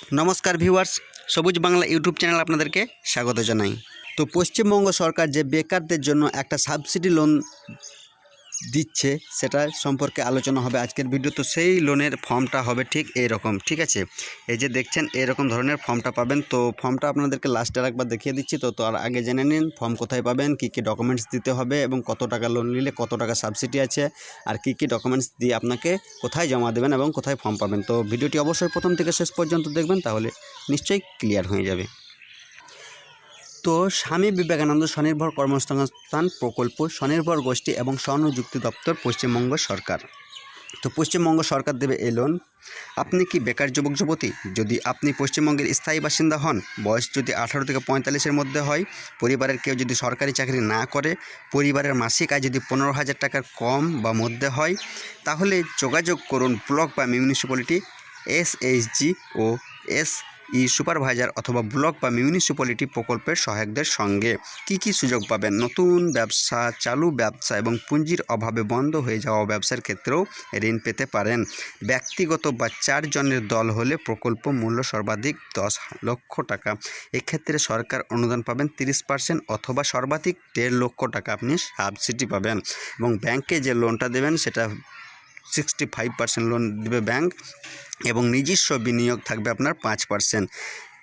নমস্কার ভিউয়ার্স, সবুজ Bangla YouTube channel আপনাদেরকে স্বাগত জানাই। তো পশ্চিমবঙ্গ সরকার যে বেকারদের জন্য একটা সাবসিডি লোন দিচ্ছে সেটা সম্পর্কে আলোচনা হবে আজকের ভিডিও তো সেই লোনের ফর্মটা হবে ঠিক এই রকম ঠিক আছে? এই যে দেখছেন এরকম ধরনের ফর্মটা পাবেন। তো ফর্মটা আপনাদেরকে লাস্টের একবার দেখিয়ে দিচ্ছি। তো তার আগে জেনে নিন ফর্ম কোথায় পাবেন, কী কী ডকুমেন্টস দিতে হবে এবং কত টাকা লোন নিলে কত টাকা সাবসিডি আছে আর কী কী ডকুমেন্টস দিয়ে আপনাকে কোথায় জমা দেবেন এবং কোথায় ফর্ম পাবেন। তো ভিডিওটি অবশ্যই প্রথম থেকে শেষ পর্যন্ত দেখবেন, তাহলে নিশ্চয়ই ক্লিয়ার হয়ে যাবে। তো স্বামী বিবেকানন্দ স্বনির্ভর কর্মসংস্থান প্রকল্প স্বনির্ভর গোষ্ঠী এবং স্বনিযুক্তি দপ্তর পশ্চিমবঙ্গ সরকার। তো পশ্চিমবঙ্গ সরকার দেবে এই লোন আপনি কি বেকার যুবক, যুবতী? যদি আপনি পশ্চিমবঙ্গের স্থায়ী বাসিন্দা হন, বয়স যদি আঠারো থেকে পঁয়তাল্লিশের মধ্যে হয়, পরিবারের কেউ যদি সরকারি চাকরি না করে, পরিবারের মাসিক আয় যদি পনেরো হাজার টাকার কম বা মধ্যে হয়, তাহলে যোগাযোগ করুন ব্লক বা মিউনিসিপ্যালিটি এস এসএইচজি ও এস ই সুপারভাইজার অথবা ব্লক বা মিউনিসিপ্যালিটি প্রকল্পের সহায়কদের সঙ্গে। কি কি সুযোগ পাবেন? নতুন ব্যবসা, চালু ব্যবসা এবং পুঁজির অভাবে বন্ধ হয়ে যাওয়া ব্যবসার ক্ষেত্রেও ঋণ পেতে পারেন। ব্যক্তিগত বা চারজনের দল হলে প্রকল্প মূল্য সর্বাধিক দশ লক্ষ টাকা। এক্ষেত্রে সরকার অনুদান পাবেন তিরিশ পার্সেন্ট অথবা সর্বাধিক দেড় লক্ষ টাকা আপনি সাবসিডি পাবেন এবং ব্যাংকে যে লোনটা দেবেন সেটা সিক্সটি ফাইভ পার্সেন্ট লোন দেবে ব্যাংক। এবং নিজস্ব বিনিয়োগ থাকবে আপনার পাঁচ পার্সেন্ট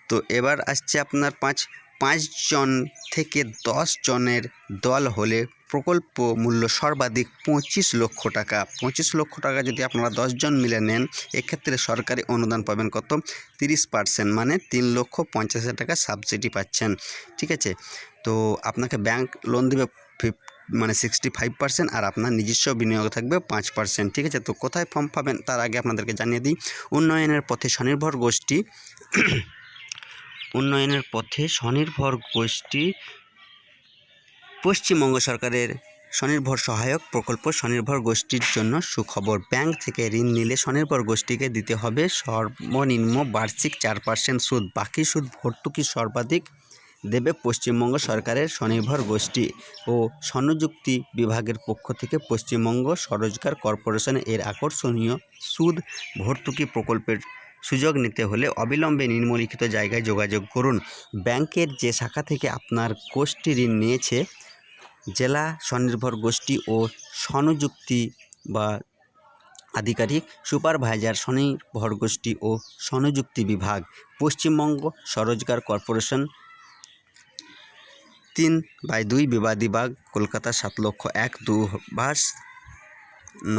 তো এবার আসছে আপনার পাঁচ পাঁচজন থেকে দশ জনের দল হলে প্রকল্প মূল্য সর্বাধিক পঁচিশ লক্ষ টাকা। পঁচিশ লক্ষ টাকা যদি আপনারা দশজন মিলে নেন, এক্ষেত্রে সরকারি অনুদান পাবেন কত? তিরিশ পার্সেন্ট মানে তিন লক্ষ পঞ্চাশ হাজার টাকা সাবসিডি পাচ্ছেন। ঠিক আছে? তো আপনাকে ব্যাংক লোন দেবে ফিফ মানে সিক্সটি ফাইভ পার্সেন্ট আর আপনার নিজস্ব বিনিয়োগ থাকবে পাঁচ পার্সেন্ট ঠিক আছে? তো কোথায় ফর্ম পাবেন তার আগে আপনাদেরকে জানিয়ে দিই, উন্নয়নের পথে স্বনির্ভর গোষ্ঠী, উন্নয়নের পথে স্বনির্ভর গোষ্ঠী, পশ্চিমবঙ্গ সরকারের স্বনির্ভর সহায়ক প্রকল্প স্বনির্ভর গোষ্ঠীর জন্য সুখবর। ব্যাংক থেকে ঋণ নিলে স্বনির্ভর গোষ্ঠীকে দিতে হবে সর্বনিম্ন বার্ষিক চার পার্সেন্ট সুদ। বাকি সুদ ভর্তুকি সর্বাধিক দেবে পশ্চিমবঙ্গ সরকারের স্বনির্ভর গোষ্ঠী ও স্বনিযুক্তি বিভাগের পক্ষ থেকে পশ্চিমবঙ্গ স্বরোজগার কর্পোরেশন এর আকর্ষণীয় সুদ ভর্তুকি প্রকল্পের সুযোগ নিতে হলে অবিলম্বে নিম্নলিখিত জায়গায় যোগাযোগ করুন। ব্যাংকের যে শাখা থেকে আপনার গোষ্ঠী ঋণ নিয়েছে, জেলা স্বনির্ভর গোষ্ঠী ও স্বনিযুক্তি বা আধিকারিক, সুপারভাইজার, স্বনির্ভর গোষ্ঠী ও স্বনযুক্তি বিভাগ, পশ্চিমবঙ্গ স্বরোজগার কর্পোরেশন তিন বাই দুই বিবাদী বাগ কলকাতা সাত লক্ষ এক দু বাস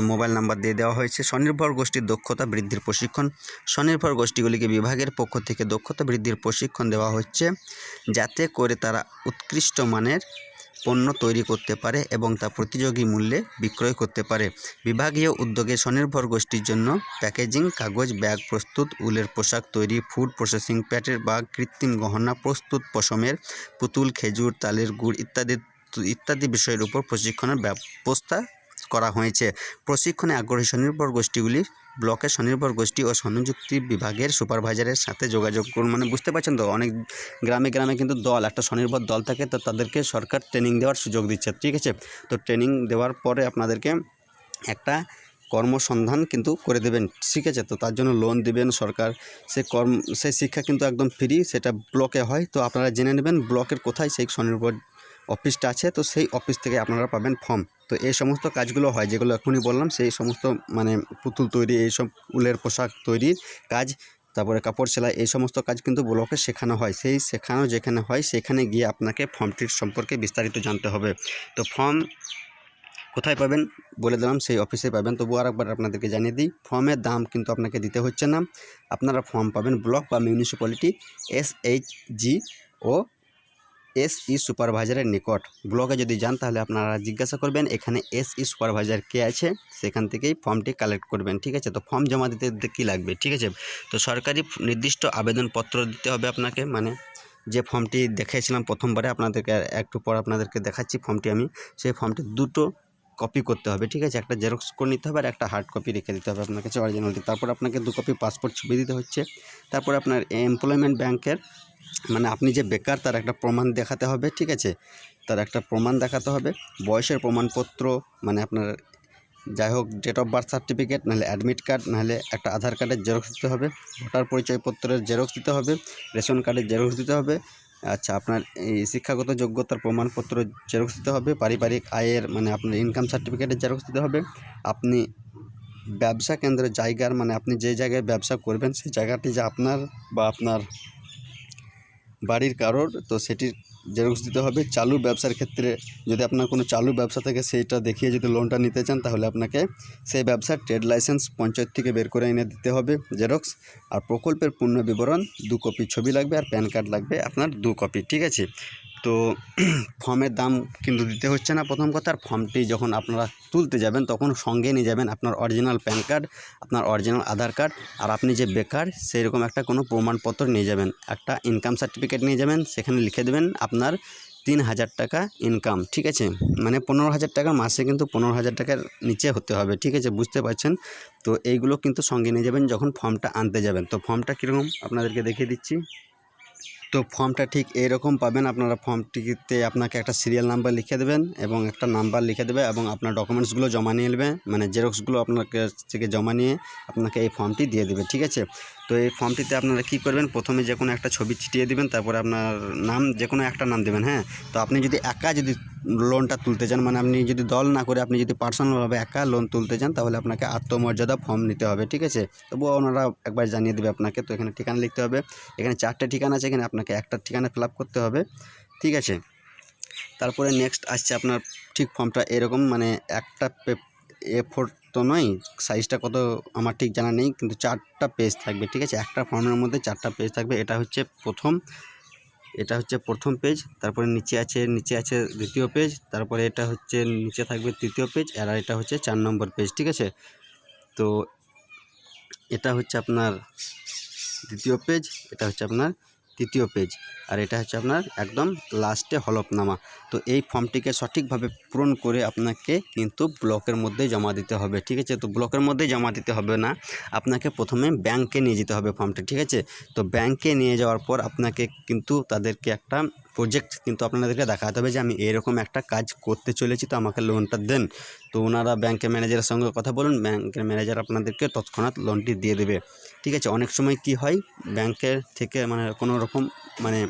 মোবাইল নাম্বার দিয়ে দেওয়া হয়েছে, স্বনির্ভর গোষ্ঠীর দক্ষতা বৃদ্ধির প্রশিক্ষণ। স্বনির্ভর গোষ্ঠীগুলিকে বিভাগের পক্ষ থেকে দক্ষতা বৃদ্ধির প্রশিক্ষণ দেওয়া হচ্ছে, যাতে করে তারা উৎকৃষ্ট মানের পণ্য তৈরি করতে পারে এবং তা প্রতিযোগী মূল্যে বিক্রয় করতে পারে। বিভাগীয় উদ্যোগে স্বনির্ভর গোষ্ঠীর জন্য প্যাকেজিং, কাগজ, ব্যাগ, প্রস্তুত উলের পোশাক তৈরি, ফুড প্রসেসিং, প্যাটের বাগ, কৃত্রিম গহনা, প্রস্তুত পশমের পুতুল, খেজুর, তালের গুড় ইত্যাদি ইত্যাদি বিষয়ের উপর প্রশিক্ষণের ব্যবস্থা করা হয়েছে। প্রশিক্ষণে আগ্রহী স্বনির্ভর গোষ্ঠীগুলি ব্লকের স্বনির্ভর গোষ্ঠী ও স্বনিযুক্তি বিভাগের সুপারভাইজারের সাথে যোগাযোগ করুন। মানে বুঝতে পারছেন তো, অনেক গ্রামে গ্রামে কিন্তু দল, একটা স্বনির্ভর দল থাকে, তো তাদেরকে সরকার ট্রেনিং দেওয়ার সুযোগ দিচ্ছে, ঠিক আছে? তো ট্রেনিং দেওয়ার পরে আপনাদেরকে একটা কর্মসন্ধান কিন্তু করে দেবেন, ঠিক আছে? তো তার জন্য লোন দিবেন সরকার, সে কর্ম সেই শিক্ষা কিন্তু একদম ফ্রি সেটা ব্লকে হয়। তো আপনারা জেনে নেবেন ব্লকের কোথায় সেই স্বনির্ভর অফিসটা আছে, তো সেই অফিস থেকে আপনারা পাবেন ফর্ম। তো এই সমস্ত কাজগুলো হয়, যেগুলো এখনই বললাম, সেই সমস্ত মানে পুতুল তৈরি এইসব উলের পোশাক তৈরির কাজ, তারপরে কাপড় সেলাই, এই সমস্ত কাজ কিন্তু ব্লকে শেখানো হয়। সেই শেখানো যেখানে হয়, সেখানে গিয়ে আপনাকে ফর্মটির সম্পর্কে বিস্তারিত জানতে হবে। তো ফর্ম কোথায় পাবেন বলে দিলাম, সেই অফিসে পাবেন। তবু আরেকবার আপনাদেরকে জানিয়ে দিই, ফর্মের দাম কিন্তু আপনাকে দিতে হচ্ছে না। আপনারা ফর্ম পাবেন ব্লক বা মিউনিসিপ্যালিটি এস এইচ জি ও এস ই সুপারভাইজারের নিকট। ব্লকে যদি যান তাহলে আপনারা জিজ্ঞাসা করবেন, এখানে এস ই সুপারভাইজার কে আছে? সেখান থেকেই ফর্মটি কালেক্ট করবেন, ঠিক আছে? তো ফর্ম জমা দিতে দিতে কী লাগবে, ঠিক আছে? তো সরকারি নির্দিষ্ট আবেদনপত্র দিতে হবে আপনাকে মানে যে ফর্মটি দেখিয়েছিলাম প্রথমবারে, আপনাদেরকে একটু পর আপনাদেরকে দেখাচ্ছি ফর্মটি আমি। সেই ফর্মটি দুটো কপি করতে হবে, ঠিক আছে? একটা জেরক্স করে নিতে হবে আর একটা হার্ড কপি রেখে দিতে হবে আপনার কাছে অরিজিনালটি তারপর আপনাকে দু কপি পাসপোর্ট ছবি দিতে হচ্ছে। তারপর আপনার এমপ্লয়মেন্ট ব্যাংকের মানে আপনি যে বেকার, তার একটা প্রমাণ দেখাতে হবে, ঠিক আছে? তার একটা প্রমাণ দেখাতে হবে। বয়সের প্রমাণপত্র মানে আপনার যাই হোক ডেট অফ বার্থ সার্টিফিকেট নাহলে অ্যাডমিট কার্ড নাহলে একটা আধার কার্ডের জেরক্স দিতে হবে। ভোটার পরিচয়পত্রের জেরক্স দিতে হবে। রেশন কার্ডের জেরক্স দিতে হবে। আচ্ছা আপনার এই শিক্ষাগত যোগ্যতার প্রমাণপত্র জেরক্স দিতে হবে, পারিবারিক আয়ের মানে আপনার ইনকাম সার্টিফিকেটের জেরক্স দিতে হবে। আপনি ব্যবসা কেন্দ্রের জায়গার মানে আপনি যে জায়গায় ব্যবসা করবেন, সেই জায়গাটি যে আপনার বা আপনার বাড়ির কারোর, তো সেটির জেরক্স দিতে হবে। চালু ব্যবসার ক্ষেত্রে যদি আপনার কোনো চালু ব্যবসা থেকে, সেইটা দেখিয়ে যদি লোনটা নিতে চান, তাহলে আপনাকে সেই ব্যবসার ট্রেড লাইসেন্স পঞ্চায়েত থেকে বের করে এনে দিতে হবে জেরক্স। আর প্রকল্পের পূর্ণ বিবরণ দু কপি ছবি লাগবে আর প্যান কার্ড লাগবে আপনার দু কপি ঠিক আছে? তো ফর্মের দাম কিন্তু দিতে হচ্ছে না প্রথম কথা। আর ফর্মটি যখন আপনারা তুলতে যাবেন, তখন সঙ্গে নিয়ে যাবেন আপনার অরিজিনাল প্যান কার্ড আপনার অরিজিনাল আধার কার্ড আর আপনি যে বেকার সেই রকম একটা কোনো প্রমাণপত্র নিয়ে যাবেন। একটা ইনকাম সার্টিফিকেট নিয়ে যাবেন, সেখানে লিখে দেবেন আপনার তিন হাজার টাকা ইনকাম ঠিক আছে? মানে পনেরো হাজার টাকা মাসে কিন্তু পনেরো হাজার টাকার নিচে হতে হবে, ঠিক আছে? বুঝতে পারছেন? তো এইগুলো কিন্তু সঙ্গে নিয়ে যাবেন যখন ফর্মটা আনতে যাবেন। তো ফর্মটা কীরকম? আপনাদেরকে দেখিয়ে দিচ্ছি। তো ফর্মটা ঠিক এইরকম পাবেন। আপনারা ফর্মটিতে আপনাকে একটা সিরিয়াল নাম্বার লিখে দেবেন এবং একটা নাম্বার লিখে দেবে এবং আপনার ডকুমেন্টসগুলো জমা নিয়ে নেবে। মানে জেরক্সগুলো আপনার থেকে জমা নিয়ে আপনাকে এই ফর্মটি দিয়ে দেবে, ঠিক আছে? তো এই ফর্মটিতে আপনারা কী করবেন? প্রথমে যে কোনো একটা ছবি ছিটিয়ে দেবেন, তারপরে আপনার নাম, যে কোনো একটা নাম দেবেন হ্যাঁ? তো আপনি যদি একা যদি লোনটা তুলতে চান মানে আপনি যদি দল না করে আপনি যদি পার্সোনালভাবে একা লোন তুলতে চান, তাহলে আপনাকে আত্মমর্যাদা ফর্ম নিতে হবে, ঠিক আছে? তবুও ওনারা একবার জানিয়ে দেবে আপনাকে, তো এখানে ঠিকানা লিখতে হবে। এখানে চারটে ঠিকানা আছে, এখানে আপনাকে একটা ঠিকানা ফিল করতে হবে, ঠিক আছে? তারপরে নেক্সট আসছে আপনার ঠিক ফর্মটা এরকম মানে একটা এ ফোর তো নয় সাইজটা কত আমার ঠিক জানা নেই, কিন্তু চারটা পেজ থাকবে, ঠিক আছে? একটা ফর্মের মধ্যে চারটা পেজ থাকবে, এটা হচ্ছে প্রথম। এটা হচ্ছে প্রথম পেজ তারপরে নিচে আছে নিচে আছে দ্বিতীয় পেজ তারপরে এটা হচ্ছে নিচে থাকবে তৃতীয় পেজ আর এটা হচ্ছে চার নম্বর পেজ ঠিক আছে? তো এটা হচ্ছে আপনার দ্বিতীয় পেজ এটা হচ্ছে আপনার তৃতীয় পেজ আর এটা হচ্ছে আপনার একদম লাস্টে হলফনামা। তো এই ফর্মটিকে সঠিকভাবে পূরণ করে আপনাকে কিন্তু ব্লকের মধ্যে জমা দিতে হবে, ঠিক আছে? তো ব্লকের মধ্যে জমা দিতে হবে না, আপনাকে প্রথমে ব্যাংকে নিয়ে যেতে হবে ফর্মটা, ঠিক আছে? তো ব্যাংকে নিয়ে যাওয়ার পর আপনাকে কিন্তু তাদেরকে একটা প্রজেক্ট কিন্তু আপনাদেরকে দেখাতে হবে যে আমি এরকম একটা কাজ করতে চলেছি, তো আমাকে লোনটা দেন। তো ওনারা ব্যাংকের ম্যানেজারের সঙ্গে কথা বলুন ব্যাংকের ম্যানেজার আপনাদেরকে তৎক্ষণাৎ লোনটি দিয়ে দেবে। ঠিক আছে, অনেক সময় কি হয় ব্যাংকের থেকে মানে কোনো রকম মানে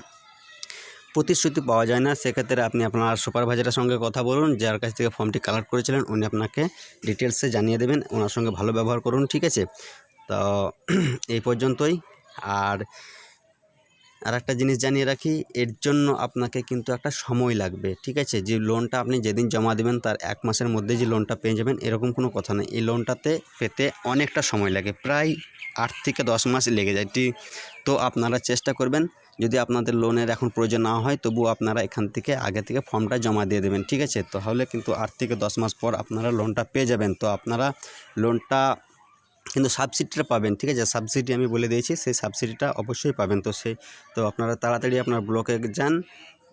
প্রতিশ্রুতি পাওয়া যায় না। সেক্ষেত্রে আপনি আপনার সুপারভাইজারের সঙ্গে কথা বলুন, যার কাছ থেকে ফর্মটি কালেক্ট করেছিলেন, উনি আপনাকে ডিটেলসে জানিয়ে দেবেন, ওনার সঙ্গে ভালো ব্যবহার করুন, ঠিক আছে? তো এই পর্যন্তই। আর আর একটা জিনিস জানিয়ে রাখি, এর জন্য আপনাকে কিন্তু একটা সময় লাগবে, ঠিক আছে? যে লোনটা আপনি যেদিন জমা দেবেন, তার এক মাসের মধ্যে যে লোনটা পেয়ে যাবেন, এরকম কোনো কথা নেই। এই লোনটাতে পেতে অনেকটা সময় লাগে, প্রায় আট থেকে দশ মাস লেগে যায় তো আপনারা চেষ্টা করবেন, যদি আপনাদের লোনের এখন প্রয়োজন না হয় তবু আপনারা এখান থেকে আগে থেকে ফর্মটা জমা দিয়ে দেবেন, ঠিক আছে? তাহলে কিন্তু আট থেকে দশ মাস পর আপনারা লোনটা পেয়ে যাবেন। তো আপনারা লোনটা কিন্তু সাবসিডিটা পাবেন, ঠিক আছে? সাবসিডি আমি বলে দিয়েছি, সেই সাবসিডিটা অবশ্যই পাবেন। তো সেই তো আপনারা তাড়াতাড়ি আপনার ব্লকে যান,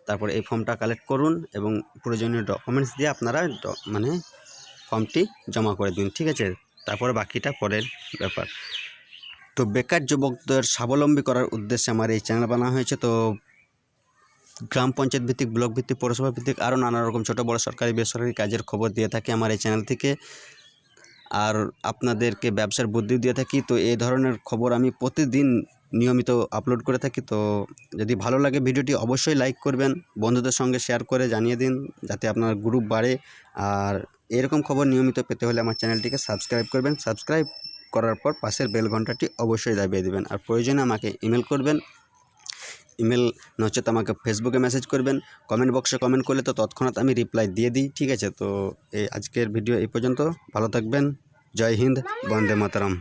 তারপরে এই ফর্মটা কালেক্ট করুন এবং প্রয়োজনীয় ডকুমেন্টস দিয়ে আপনারা মানে ফর্মটি জমা করে দিন, ঠিক আছে? তারপরে বাকিটা পরের ব্যাপার। তো বেকার যুবকদের স্বাবলম্বী করার উদ্দেশ্যে আমার এই চ্যানেল বানানো হয়েছে। তো গ্রাম পঞ্চায়েত ভিত্তিক, ব্লক ভিত্তিক, পৌরসভা ভিত্তিক আরও নানা রকম ছোটো, বড়ো সরকারি, বেসরকারি কাজের খবর দিয়ে থাকে আমার এই চ্যানেল থেকে। আর আপনাদেরকে ব্যবসার বুদ্ধি দিয়ে থাকি, তো এই ধরনের খবর আমি প্রতিদিন নিয়মিত আপলোড করে থাকি, তো যদি ভালো লাগে ভিডিওটি অবশ্যই লাইক করবেন, বন্ধুদের সঙ্গে শেয়ার করে জানিয়ে দিন যাতে আপনার গ্রুপ বাড়ে। আর এরকম খবর নিয়মিত পেতে হলে আমার চ্যানেলটিকে সাবস্ক্রাইব করবেন সাবস্ক্রাইব করার পর পাশের বেল ঘন্টাটি অবশ্যই দাবিয়ে দেবেন। আর প্রয়োজনে আমাকে ইমেল করবেন ইমেল নচেত আমাকে ফেসবুকে মেসেজ করবেন কমেন্ট বক্সে কমেন্ট করলে তো তৎক্ষণাৎ আমি রিপ্লাই দিয়ে দিই, ঠিক আছে? তো এই আজকের ভিডিও এই পর্যন্ত, ভালো থাকবেন, জয় হিন্দ, বন্দে মাতরম।